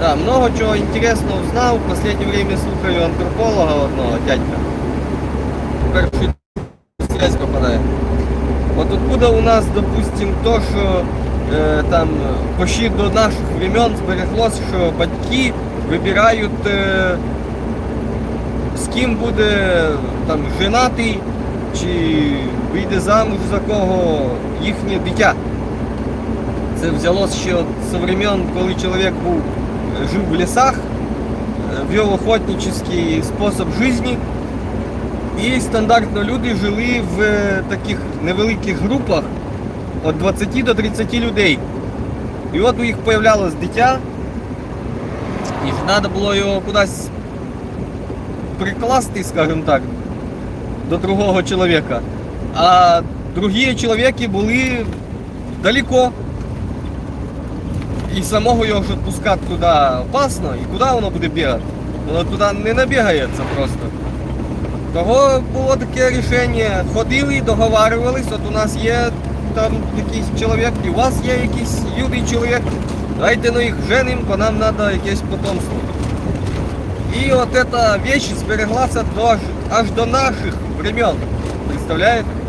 Да, много чего интересного узнал. В последнее время слухаю антрополога одного, дядька. Перший связь попадает. Вот откуда у нас, допустим, то, що е, там почти до наших времен збереглося, що батьки вибирають, е, з ким буде там женатий, чи вийде замуж за кого їхнє дитя. Це взялося ще от з времен, коли чоловік був, жив в лісах, е, вів охотничий спосіб життя. І стандартно люди жили в е, таких невеликих групах від 20 до 30 людей. І от у їх появлялось дитя, і треба було його кудись прикласти, скажімо так, до другого чоловіка. А другі чоловіки були далеко. І самого його ж відпускати туди опасно, і куди воно буде бігати? Воно туди не набігається просто. Того було таке рішення. Ходили, договарювались, от у нас є там якийсь чоловік, і у вас є якийсь юний чоловік. Давайте ну їх женим, бо нам треба якесь потомство. І от ця вещь збереглася до, аж до наших времен. Представляєте?